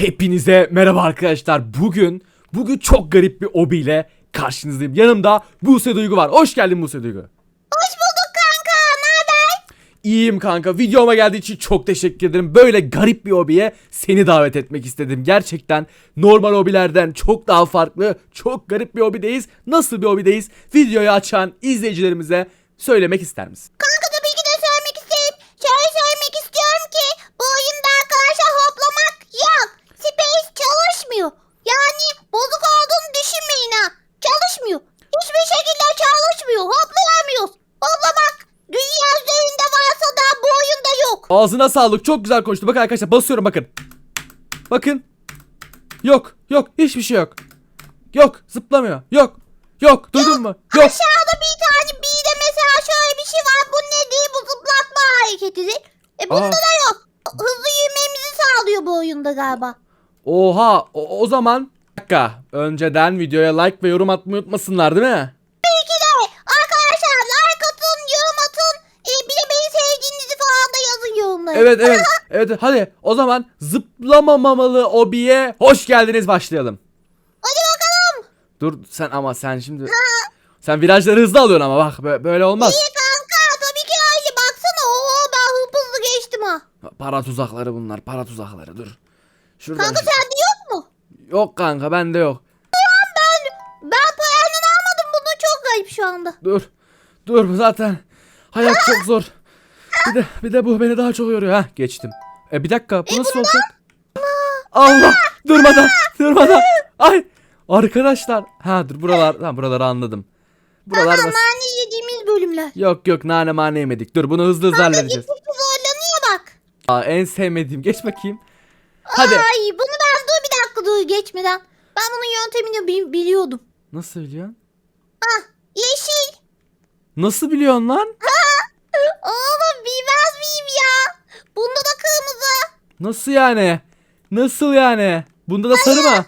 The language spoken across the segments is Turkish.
Hepinize merhaba arkadaşlar. Bugün bugün çok garip bir obiyle karşınızdayım. Yanımda Buse Duygu var. Hoş geldin Buse Duygu. Hoş bulduk kanka. Ne haber? İyiyim kanka. Videoma geldiği için çok teşekkür ederim. Böyle garip bir hobiye seni davet etmek istedim. Gerçekten normal hobilerden çok daha farklı, çok garip bir hobideyiz. Nasıl bir hobideyiz? Videoyu açan izleyicilerimize söylemek ister misin? Kanka tabii ki de söylemek isteyip şöyle söylemek istiyorum ki bu oyunda arkadaşlar hoplamak yok. Space çalışmıyor. Yani bozuk olduğunu düşünmeyin ha. Çalışmıyor. Hiçbir şekilde çalışmıyor. Hoplayamıyoruz. Hoplamak dünya üzerinde varsa da bu oyunda yok. Ağzına sağlık. Çok güzel konuştu. Bakın arkadaşlar basıyorum bakın. Bakın. Yok. Yok. Hiçbir şey yok. Yok. Zıplamıyor. Yok. Yok. Duydun mu? Yok. Aşağıda bir tane bir de mesela şöyle bir şey var. Bu ne diye bu zıplatma hareketidir. E bunda Aa. da yok. Hızlı yürümemizi sağlıyor bu oyunda galiba. Oha. O, o zaman bir dakika. Önceden videoya like ve yorum atmayı unutmasınlar değil mi? Tabii ki de arkadaşlar like atın, yorum atın. E, bir de beni sevdiğinizi falan da yorumlara. Evet evet. Evet hadi o zaman zıplamamamalı obiye hoş geldiniz başlayalım. Hadi bakalım. Dur sen ama sen şimdi sen virajları hızlı alıyorsun ama bak bö- böyle olmaz. İyi kanka tabii ki öyle. Baksana oho ben hızlı hızlı geçtim ha. Para tuzakları bunlar para tuzakları dur. Şuradan Kanka sende yok mu? Yok kanka bende yok. Ben ben paranın almadım bunu çok garip şu anda. Dur. Dur zaten. Hayat çok zor. Bir de bir de bu beni daha çok yoruyor ha. Geçtim. E bir dakika bu nasıl olacak? Allah! Durmadan, durmadan. Ay! Arkadaşlar. Ha dur buralar, ha buraları anladım. Buralar Aman bas. nane yediğimiz bölümler. Yok yok nane mane yemedik. Dur bunu hızlı hızlı halledeceğiz. Gittikçe zorlanıyor bak. Aa, en sevmediğim. Geç bakayım. Hadi. Ay bunu ben dur bir dakika dur geçmeden. Ben bunun yöntemini bi- biliyordum. Nasıl biliyorsun? Ah yeşil. Nasıl biliyorsun lan? Oğlum bilmez miyim ya? Bunda da kırmızı. Nasıl yani? Nasıl yani? Bunda da sarı mı?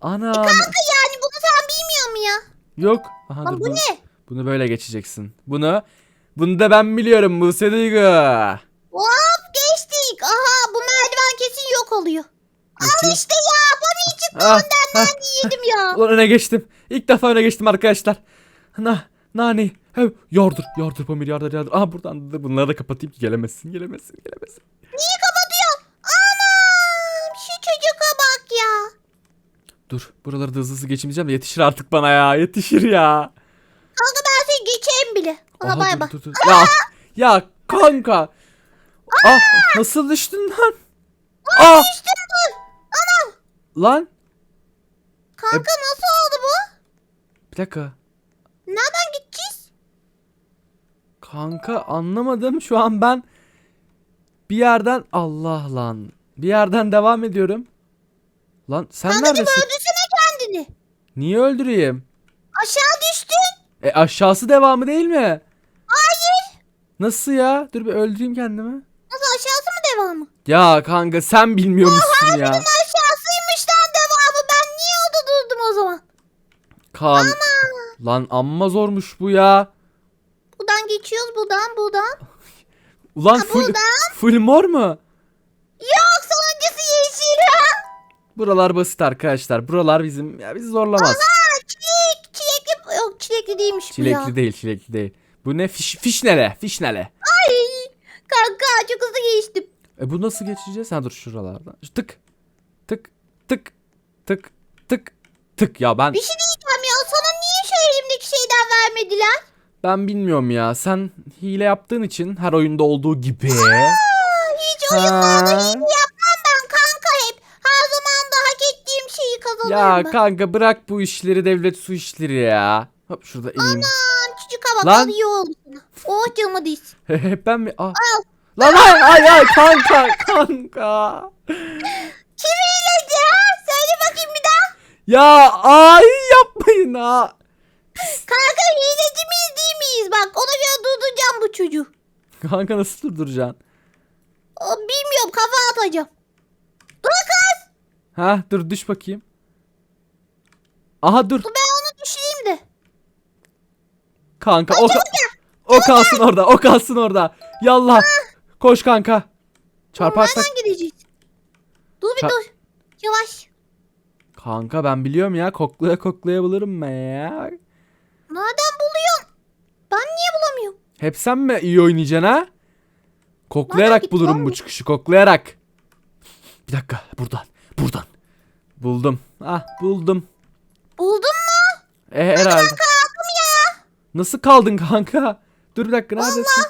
Ana. Kanka yani bunu sen bilmiyor mu ya? Yok. Aha, Lan dur, bu bunu- ne? Bunu böyle geçeceksin. Bunu bunu da ben biliyorum Buse Duygu. Hop geçtik. Aha bu merdiven kesin yok oluyor. Al işte ya. Bana çıktı Ah, ondan ah. ben yedim ya. Ulan öne geçtim. İlk defa öne geçtim arkadaşlar. Na, nani. He, yardır, yardır Pamir, yardır, yardır. Aha buradan da bunları da kapatayım ki gelemezsin, gelemezsin, gelemezsin. Niye kapatıyorsun? Anam şu çocuğa bak ya. Dur, buraları da hızlı hızlı geçmeyeceğim de yetişir artık bana ya, yetişir ya. Kanka ben seni geçeyim bile. Aha, Aha, bay dur, bay. dur, dur. Ya, ya kanka. Ah, nasıl düştün lan? Ah, Düştüm dur. Lan. Kanka nasıl oldu bu? Bir dakika. Nereden gideceğiz? Kanka anlamadım şu an ben bir yerden Allah lan. Bir yerden devam ediyorum. Lan sen Kankacım neredesin? öldürsene kendini. Niye öldüreyim? Aşağı düştün. E aşağısı devamı değil mi? Hayır. Nasıl ya? Dur bir öldüreyim kendimi. Nasıl aşağısı mı devamı? Ya kanka sen bilmiyormuşsun ya. Aşağısıymış lan devamı. Ben niye orada durdum o zaman? Kan. Lan amma zormuş bu ya. Geçiyoruz buradan buradan. Ulan full, buradan. full mor mu? Yok sonuncusu yeşil. Buralar basit arkadaşlar. Buralar bizim ya bizi zorlamaz. Aa, çilek. Çilekli. Yok çilekli değilmiş bu ya. Çilekli değil, çilekli değil. Bu ne? Fiş, fişnele, fişnele. Ay. Kanka çok hızlı geçtim. E bu nasıl geçeceğiz? Ha dur şuralardan. Şu Tık. Tık. Tık. Tık. Tık. Tık ya ben Bir şey diyeceğim ya. Sana niye şu elimdeki şeyden vermediler? Ben bilmiyorum ya. Sen hile yaptığın için her oyunda olduğu gibi. Hiç oyunlarda Ha. hile yapmam ben kanka hep. Her zaman da hak ettiğim şeyi kazanıyorum Ya ben. kanka bırak bu işleri devlet su işleri ya. Hop şurada ineyim. Aman çocuk bak Lan. al iyi oldu sana. Oh değsin. Hep ben mi? Aa. Lan ay ay ay kanka kanka. Kim hileci ha? Söyle bakayım bir daha. Ya ay yapmayın ha. Kanka hileci miyiz miyiz? Bak ona göre durduracağım bu çocuğu. Kanka nasıl durduracaksın? O, bilmiyorum kafa atacağım. Dur kız. Ha dur düş bakayım. Aha dur. Dur ben onu düşüreyim de. Kanka o, o kalsın orada. O kalsın orada. Yallah. Koş kanka. Çarparsak Nereden gideceğiz? Dur bir Ça- dur. Yavaş. Kanka ben biliyorum ya koklaya koklaya bulurum ben ya. Nereden bulamıyorum? Hep sen mi iyi oynayacaksın ha? Koklayarak git bulurum bu çıkışı koklayarak. Bir dakika buradan buradan. Buldum. Ah buldum. Buldun mu? E herhalde. Kalktım ya. Nasıl kaldın kanka? Dur bir dakika neredesin?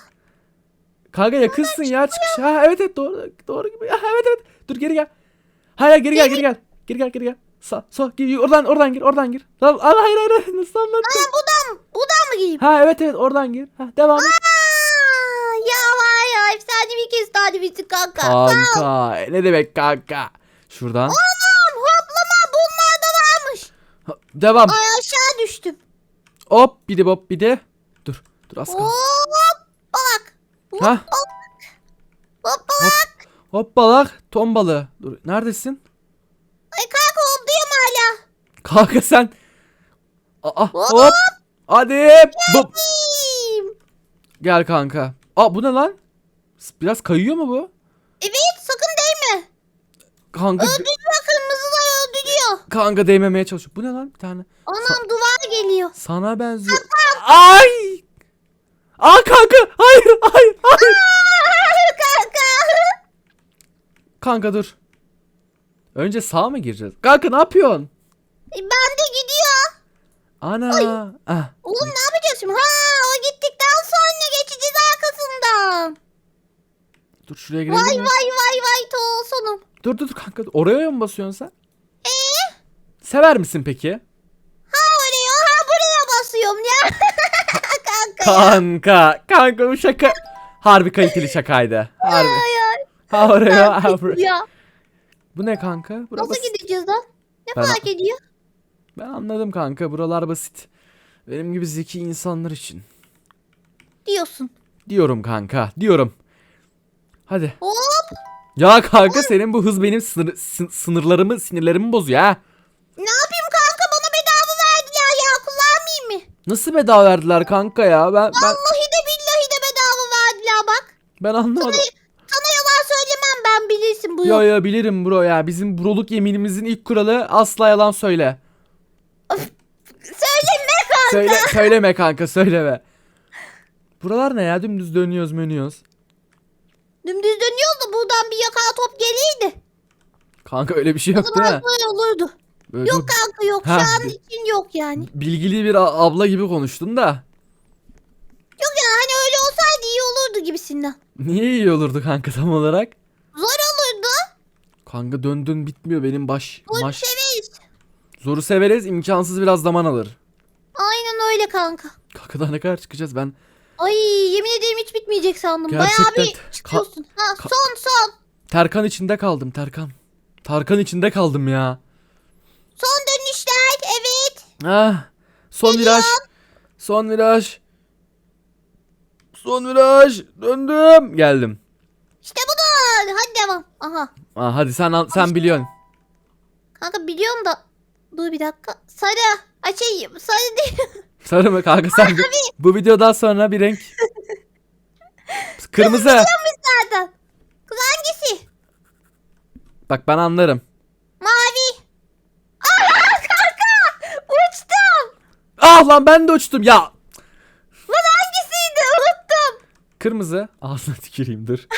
Kanka yakınsın ya çıkış. Ha evet evet doğru doğru gibi. Ha, evet evet. Dur geri gel. Hayır geri gel geri gel. Geri gel geri gel. Sağ sağ gir oradan oradan gir oradan gir. Lan hayır hayır hayır. nasıl anlattın? buradan, buradan mı gideyim? Ha evet evet oradan gir. Ha devam et. Aa, ya var ya efsane bir kez kanka. Sağ ol. Kanka e, ne demek kanka? Şuradan. Anam hoplama bunlar da varmış. Ha, Devam. Ay aşağı düştüm. Hop bir de hop bir de. Dur dur az kaldı. Hop bak. Hop Ha hop. Hop bak. hop balak ton balığı. Dur neredesin? Ay kanka. Kanka sen. Aa Hop. Hadi. İyiyim. Gel kanka. Aa bu ne lan? Biraz kayıyor mu bu? Evet sakın değme. Kanka Öldürüyor kırmızılar öldürüyor. kanka değmemeye çalışıyor. Bu ne lan bir tane? Anam duvar geliyor. Sana benziyor. Ay! Aa kanka hayır hayır hayır. kanka. Kanka dur. Önce sağa mı gireceğiz? Kanka ne yapıyorsun? E, ben de gidiyor. Ana. Ah. Oğlum ne yapacağız şimdi? Ha o gittikten sonra geçeceğiz arkasından. Dur şuraya girelim Vay mi? vay vay vay tosunum. Dur dur dur kanka. Oraya mı basıyorsun sen? Eee? Sever misin peki? Ha oraya ha buraya basıyorum ya. kanka ya. Kanka. Kanka bu şaka. Harbi kaliteli şakaydı. Harbi. Ay ay. Ha oraya ha buraya. Ya. Bu ne kanka? Bura Nasıl gideceğiz lan? Ne Ben- fark ediyor? Ben anladım kanka. Buralar basit. Benim gibi zeki insanlar için. Diyorsun. Diyorum kanka. Diyorum. Hadi. Hop. Ya kanka senin bu hız benim sınır, sın- sınırlarımı, sinirlerimi bozuyor ha. Ne yapayım kanka bana bedava verdiler ya kullanmayayım mı? Nasıl bedava verdiler kanka ya? Ben ben Vallahi de billahi de bedava verdiler bak. ben anlamadım. Sana yalan söylemem ben bilirsin bu Yo yol. yo bilirim bro ya. Bizim broluk yeminimizin ilk kuralı asla yalan söyle. Söyle söyleme kanka söyleme. Buralar ne ya? Dümdüz dönüyoruz dönüyoruz. Dümdüz dönüyoruz da buradan bir yaka top geliydi. Kanka öyle bir şey yok değil mi? böyle olurdu. Böyle Yok kanka yok. Ha, Şu an için yok yani. bilgili bir abla gibi konuştun da. Yok ya hani öyle olsaydı iyi olurdu gibisinden. Niye iyi olurdu kanka tam olarak? Zor olurdu. Kanka dön dön bitmiyor benim baş. Zor maş. severiz. Zoru severiz imkansız biraz zaman alır. Aynen öyle kanka. Kanka daha ne kadar çıkacağız ben. Ay yemin ederim hiç bitmeyecek sandım. Gerçekten Bayağı bir ka- çıkıyorsun. ha ka- son son. Terkan içinde kaldım Terkan. Tarkan içinde kaldım ya. Son dönüşler evet. Ah, son Geliyor. viraj. Son viraj. Son viraj. Döndüm. Geldim. İşte budur. Hadi devam. Aha. Ah, hadi sen al- sen biliyorsun. Kanka biliyorum da. Dur bir dakika. Sarı. Açayım. Sarı değil. Sarı mı kanka sen? Bu videodan sonra bir renk. Kırmızı. zaten. Kız hangisi? Bak ben anlarım. Mavi. Aha kanka. Uçtum. Ah lan ben de uçtum ya. Lan hangisiydi? Unuttum. Kırmızı. Ağzına tüküreyim dur.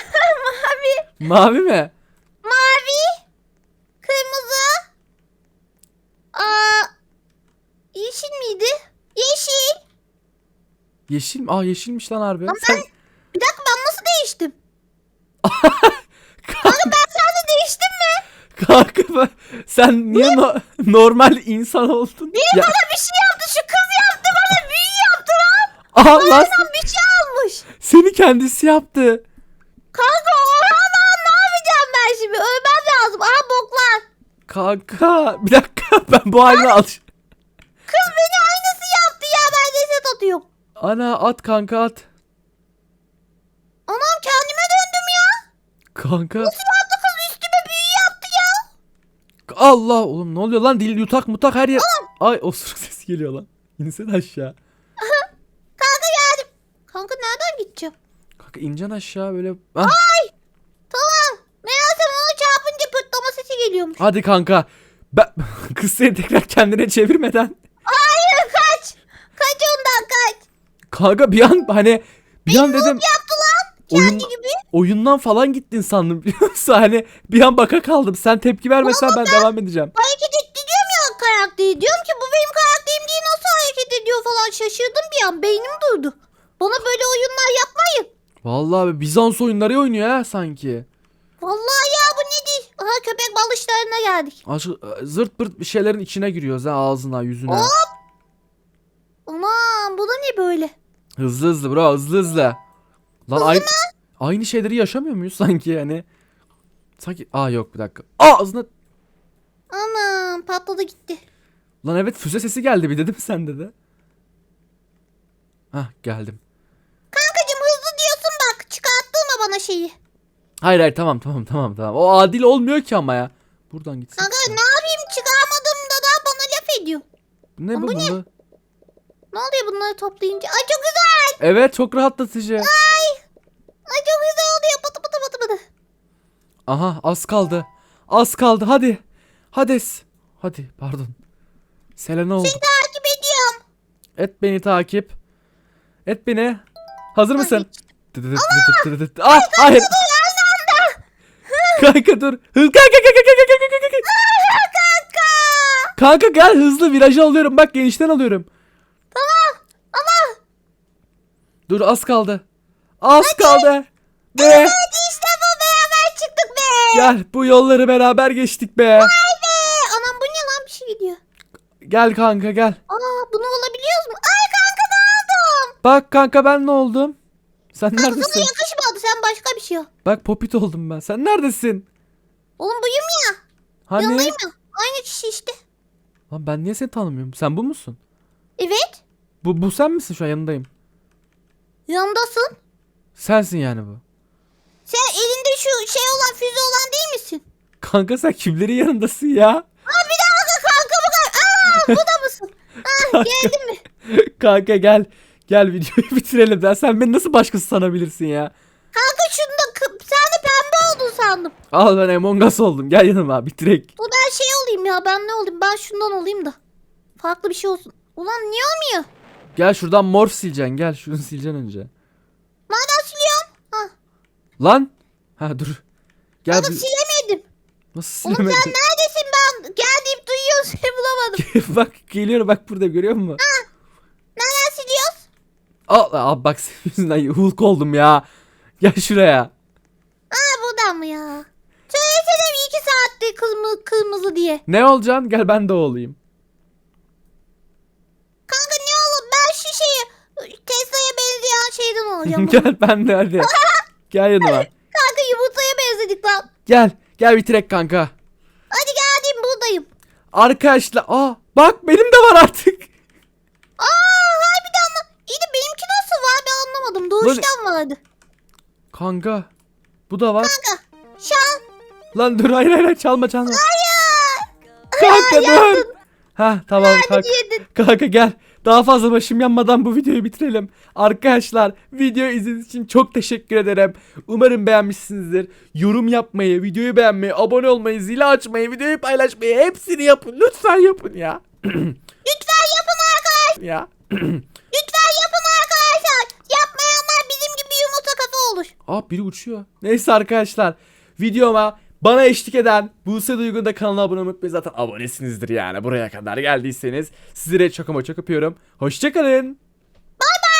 Mavi. Mavi mi? Mavi. Kırmızı. Aa, yeşil miydi? Yeşil. Yeşil mi? Aa yeşilmiş lan harbi. Lan Sen- ben... Bir dakika ben nasıl değiştim? Kanka ben sende değiştim mi? Kanka ben- sen niye no- normal insan oldun? Biri Ya, bana bir şey yaptı. Şu kız yaptı bana büyü yaptı lan. Allah Bana bir şey almış. seni kendisi yaptı. Kanka oha lan ne yapacağım ben şimdi? Ölmem lazım. Aha boklar. Kanka bir dakika ben bu haline al. Kız beni aynısı yaptı ya. Ben ceset atıyorum. Ana at kanka at. Anam kendime döndüm ya. Kanka Nasıl yaptı kız üstüme büyü yaptı ya. Allah oğlum ne oluyor lan dil yutak mutak her yer. Ay osuruk sesi geliyor lan. İnsene aşağı. Kanka geldim. Kanka nereden gideceğim? Kanka ineceksin aşağı böyle. Ah, Tamam. Meğerse ona çarpınca pırtlama sesi geliyor. oluyormuş. Hadi kanka. Ben kız seni tekrar kendine çevirmeden. Hayır kaç. Kaç. Kanka bir an hani bir an dedim oyun, gibi. oyundan falan gittin sandım biliyor musun? Hani bir an baka kaldım. Sen tepki vermesen ben devam edeceğim. Hareket etti diyorum ya karakteri. Diyorum ki bu benim karakterim diye nasıl hareket ediyor falan şaşırdım bir an. Beynim durdu. Bana böyle oyunlar yapmayın. Vallahi abi Bizans oyunları oynuyor ha sanki. Vallahi ya bu ne değil. Aha köpek balışlarına geldik. Aşk, zırt pırt bir şeylerin içine giriyoruz ha ağzına yüzüne. Hop. Aman bu da ne böyle? Hızlı hızlı bro hızlı hızlı. Lan aynı, aynı şeyleri yaşamıyor muyuz sanki yani? Sanki aa yok bir dakika. Aa ağzına Anam patladı gitti. Lan evet füze sesi geldi bir dedim sende de. Hah geldim. Kankacım hızlı diyorsun bak çıkarttırma bana şeyi. Hayır hayır tamam tamam tamam tamam. O adil olmuyor ki ama ya. Buradan gitsin. Kanka ne yapayım çıkarmadığımda da bana laf ediyor. Ne bu, bu ne? Ne oluyor bunları toplayınca? Ay çok güzel. Evet çok rahatlatıcı. Ay. Ay çok güzel oluyor. Pıtı pıtı pıtı pıtı. Aha az kaldı. Az kaldı hadi. Hades. Hadi pardon. Selena oldu. Seni takip ediyorum. Et beni takip. Et beni. Hazır mısın? Ah hayır. Kanka dur. Hız kanka kanka kanka kanka kanka kanka. Kanka. Kanka gel hızlı virajı alıyorum. Bak genişten alıyorum. Tamam. Ama Dur az kaldı. Az kaldı. Ve hadi işte bu beraber çıktık be. gel bu yolları beraber geçtik be. Be. Anam bu ne lan bir şey gidiyor. Gel kanka gel. Aa bunu alabiliyoruz mu? Ay kanka ne aldım? Bak kanka ben ne oldum? Sen Sana neredesin? yakışmadı sen başka bir şey al. Bak popit oldum ben. Sen neredesin? Oğlum buyum ya. Hani? Yanındayım ya. Aynı kişi işte. Lan ben niye seni tanımıyorum? Sen bu musun? Evet. Bu bu sen misin şu an yanındayım? Yanındasın. Sensin yani bu. Sen elinde şu şey olan füze olan değil misin? Kanka sen kimlerin yanındasın ya? Aa bir dakika kanka bu kanka. Aa bu da mısın? Aa geldin mi? kanka gel. Gel videoyu bitirelim. Ya sen beni nasıl başkası sanabilirsin ya? Kanka şunda sen de pembe oldun sandım. Al ben Among Us oldum. Gel yanıma bitirek. Bu ben şey olayım ya ben ne olayım ben şundan olayım da. Farklı bir şey olsun. Ulan niye olmuyor? Gel şuradan mor sileceksin. Gel şunu sileceksin önce. Nereden siliyorum? Ha. Lan. Ha dur. Gel bir- silemedim. Nasıl Oğlum sen silemedin? neredesin ben gel deyip duyuyorum seni bulamadım. bak geliyorum bak burada görüyor musun? Nereden siliyoruz? Al, al bak senin yüzünden Hulk oldum ya. Gel şuraya. Aa buradan mı ya? Söylesene bir iki saatte kırmızı, kırmızı diye. Ne olacaksın? Gel ben de olayım. Kanka ne olur ben şu şeyi Tesla'ya benzeyen şeyden olacağım. gel ben de hadi. Gel yanıma. Kanka yumurtaya benzedik lan. Gel. Gel bitirek kanka. Hadi geldim buradayım. Arkadaşlar. Aa bak benim de var artık. Aa harbiden lan. İyi de benimki nasıl var ben anlamadım. Doğuştan vardı. Kanka. Bu da var. Kanka şu an Lan dur hayır hayır çalma çalma. hayır. Kanka dur. Ha tamam kanka. yedin. Kanka gel. Daha fazla başım yanmadan bu videoyu bitirelim. Arkadaşlar video izlediğiniz için çok teşekkür ederim. Umarım beğenmişsinizdir. Yorum yapmayı, videoyu beğenmeyi, abone olmayı, zili açmayı, videoyu paylaşmayı hepsini yapın. Lütfen yapın ya. Lütfen yapın arkadaşlar. ya. Lütfen yapın arkadaşlar. Yapmayanlar bizim gibi yumurta kafa olur. Aa biri uçuyor. Neyse arkadaşlar. Videoma bana eşlik eden Buse Duygu'nun da kanalına abone olmayı. Zaten abonesinizdir yani. Buraya kadar geldiyseniz. Sizlere çok ama çok öpüyorum. Hoşçakalın. Bay bay.